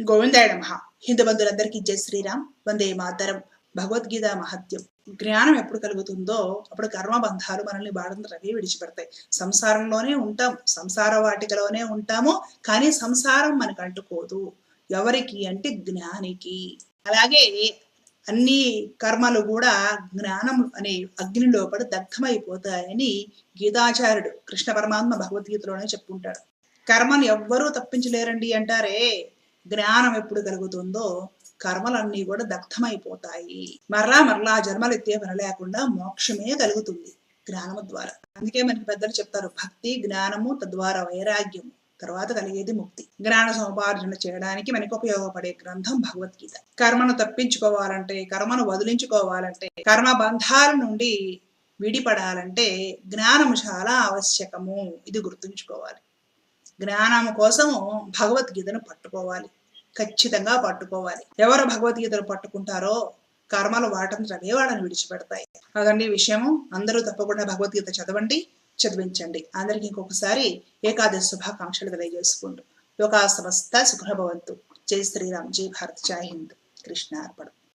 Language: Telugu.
గోవిందాయ నమ హిందూ బంధువులందరికీ జై శ్రీరామ్. వందే మాతరం. భగవద్గీత మహత్యం. జ్ఞానం ఎప్పుడు కలుగుతుందో అప్పుడు కర్మబంధాలు మనల్ని బాధను విడిచిపెడతాయి. సంసారంలోనే ఉంటాం. సంసార వాటికలోనే ఉంటాము. కానీ సంసారం మనకు అంటుకోదు. ఎవరికి అంటే జ్ఞానికి. అలాగే అన్ని కర్మలు కూడా జ్ఞానం అనే అగ్ని లోపల దగ్ధమైపోతాయని గీతాచార్యుడు కృష్ణ పరమాత్మ భగవద్గీతలోనే చెప్పుకుంటాడు కర్మను ఎవ్వరూ తప్పించలేరండి అంటారే? జ్ఞానం ఎప్పుడు కలుగుతుందో కర్మలన్నీ కూడా దగ్ధమైపోతాయి. మరలా మరలా జన్మలు ఎత్తే పని లేకుండా మోక్షమే కలుగుతుంది జ్ఞానము ద్వారా. అందుకే మనకి పెద్దలు చెప్తారు భక్తి జ్ఞానము తద్వారా వైరాగ్యము తర్వాత కలిగేది ముక్తి. జ్ఞాన సముపార్జన చేయడానికి మనకి ఉపయోగపడే గ్రంథం భగవద్గీత. కర్మను తప్పించుకోవాలంటే కర్మను వదిలించుకోవాలంటే కర్మ బంధాల నుండి విడిపడాలంటే జ్ఞానము చాలా ఆవశ్యకము. ఇది గుర్తుంచుకోవాలి. జ్ఞానము కోసము భగవద్గీతను పట్టుకోవాలి. ఖచ్చితంగా పట్టుకోవాలి. ఎవరు భగవద్గీతను పట్టుకుంటారో కర్మలు వాటంతట వాళ్ళని విడిచిపెడతాయి. అదండి విషయము. అందరూ తప్పకుండా భగవద్గీత చదవండి చదివించండి. అందరికి ఇంకొకసారి ఏకాదశి శుభాకాంక్షలు తెలియజేసుకుంటూ. లోకా సమస్త సుఖభవంతు. జై శ్రీరామ్. జై భారత్. జై హింద్. కృష్ణ అర్పణం